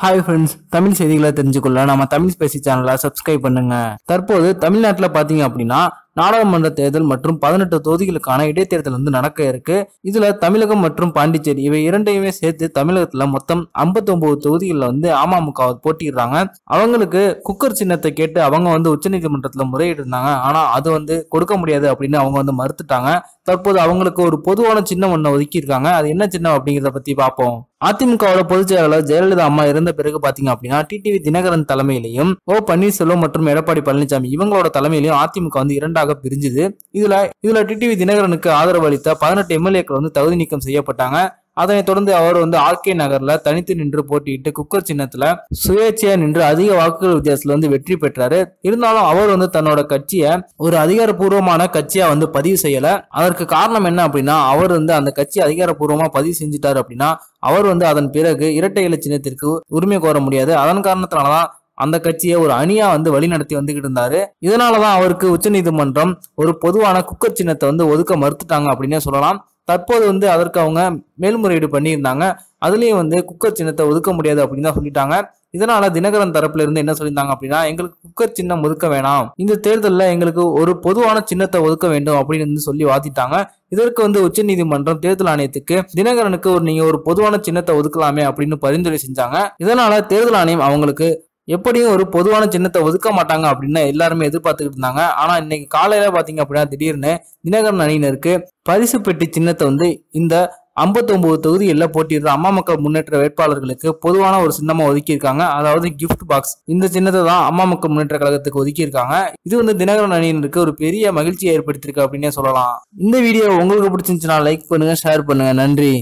Hi friends Tamil செய்திகளை தெரிஞ்சுக்கொள்ள நம்ம Tamil Spacey சேனலை சப்ஸ்கிரைப் பண்ணுங்க. தற்போது தமிழ்நாட்டில் பார்த்தீங்க அப்படின்னா நாடாளுமன்ற தேர்தல் மற்றும் பதினெட்டு தொகுதிகளுக்கான இடைத்தேர்தல் வந்து நடக்க இருக்கு. இதுல தமிழகம் மற்றும் பாண்டிச்சேரி இவை இரண்டையுமே சேர்த்து தமிழகத்துல மொத்தம் 59 தொகுதிகளில் வந்து அமமுக போட்டிடுறாங்க அவங்களுக்கு குக்கர் சின்னத்தை கேட்டு அவங்க வந்து உச்சநீதிமன்றத்தில் முறையிட்டு இருந்தாங்க ஆனா அது வந்து கொடுக்க முடியாது அப்படின்னு அவங்க வந்து மறுத்துட்டாங்க. தற்போது அவங்களுக்கு ஒரு பொதுவான சின்னம் ஒன்று ஒதுக்கியிருக்காங்க. அது என்ன சின்னம் அப்படிங்கிறத பத்தி பார்ப்போம். அதிமுகவோட பொதுச் செயலாளர் ஜெயலலிதா அம்மா இருந்த பிறகு பாத்தீங்க அப்படின்னா டிடிவி தினகரன் தலைமையிலையும் ஓ பன்னீர்செல்வம் மற்றும் எடப்பாடி பழனிசாமி இவங்களோட தலைமையிலையும் அதிமுக வந்து இரண்டாக பிரிஞ்சுது. இதுல இதுல டிடிவி தினகரனுக்கு ஆதரவு அளித்த பதினெட்டு எம்எல்ஏக்கள் வந்து தகுதி நீக்கம் செய்யப்பட்டாங்க. அதனைத் தொடர்ந்து அவர் வந்து ஆர்கே நகர்ல தனித்து நின்று போட்டியிட்டு குக்கர் சின்னத்துல சுயேட்சையா நின்று அதிக வாக்குகள் வித்தியாசத்துல வந்து வெற்றி பெற்றாரு. இருந்தாலும் அவர் வந்து தன்னோட கட்சியை ஒரு அதிகாரப்பூர்வமான கட்சியா வந்து பதிவு செய்யல. அதற்கு காரணம் என்ன அப்படின்னா அவர் வந்து அந்த கட்சி அதிகாரப்பூர்வமா பதிவு செஞ்சுட்டாரு அப்படின்னா அவர் வந்து அதன் பிறகு இரட்டை இலை சின்னத்திற்கு உரிமை கோர முடியாது. அதன் காரணத்தினாலதான் அந்த கட்சியை ஒரு அணியா வந்து வழிநடத்தி வந்துகிட்டு இருந்தாரு. இதனாலதான் அவருக்கு உச்சநீதிமன்றம் ஒரு பொதுவான குக்கர் சின்னத்தை வந்து ஒதுக்க மறுத்துட்டாங்க அப்படின்னே சொல்லலாம். தற்போது வந்து அதற்கு அவங்க மேல்முறையீடு பண்ணியிருந்தாங்க. அதுலேயும் வந்து குக்கர் சின்னத்தை ஒதுக்க முடியாது அப்படின்னு தான் சொல்லிட்டாங்க. இதனால தினகரன் தரப்புல இருந்து என்ன சொல்லியிருந்தாங்க அப்படின்னா எங்களுக்கு குக்கர் சின்னம் ஒதுக்க வேணாம். இந்த தேர்தலில் எங்களுக்கு ஒரு பொதுவான சின்னத்தை ஒதுக்க வேண்டும் அப்படின்னு வந்து சொல்லி வாதிட்டாங்க. இதற்கு வந்து உச்சநீதிமன்றம் தேர்தல் ஆணையத்துக்கு தினகரனுக்கு ஒரு நீங்க ஒரு பொதுவான சின்னத்தை ஒதுக்கலாமே அப்படின்னு பரிந்துரை செஞ்சாங்க. இதனால தேர்தல் ஆணையம் அவங்களுக்கு எப்படியும் ஒரு பொதுவான சின்னத்தை ஒதுக்க மாட்டாங்க அப்படின்னு எல்லாருமே எதிர்பார்த்துக்கிட்டு இருந்தாங்க. ஆனா இன்னைக்கு காலையில பாத்தீங்க அப்படின்னா திடீர்னு தினகரன் அணியினருக்கு பரிசு பெட்டி சின்னத்தை வந்து இந்த 59 தொகுதிகளில் போட்டியிடுற அம்மா மக்கள் முன்னேற்ற வேட்பாளர்களுக்கு பொதுவான ஒரு சின்னமா ஒதுக்கியிருக்காங்க. அதாவது கிஃப்ட் பாக்ஸ் இந்த சின்னத்தை தான் அம்மா மக்கள் முன்னேற்ற கழகத்துக்கு ஒதுக்கியிருக்காங்க. இது வந்து தினகரன் அணியினருக்கு ஒரு பெரிய மகிழ்ச்சியை ஏற்படுத்தியிருக்கு அப்படின்னே சொல்லலாம். இந்த வீடியோ உங்களுக்கு பிடிச்சிருந்துச்சுன்னா லைக் பண்ணுங்க ஷேர் பண்ணுங்க. நன்றி.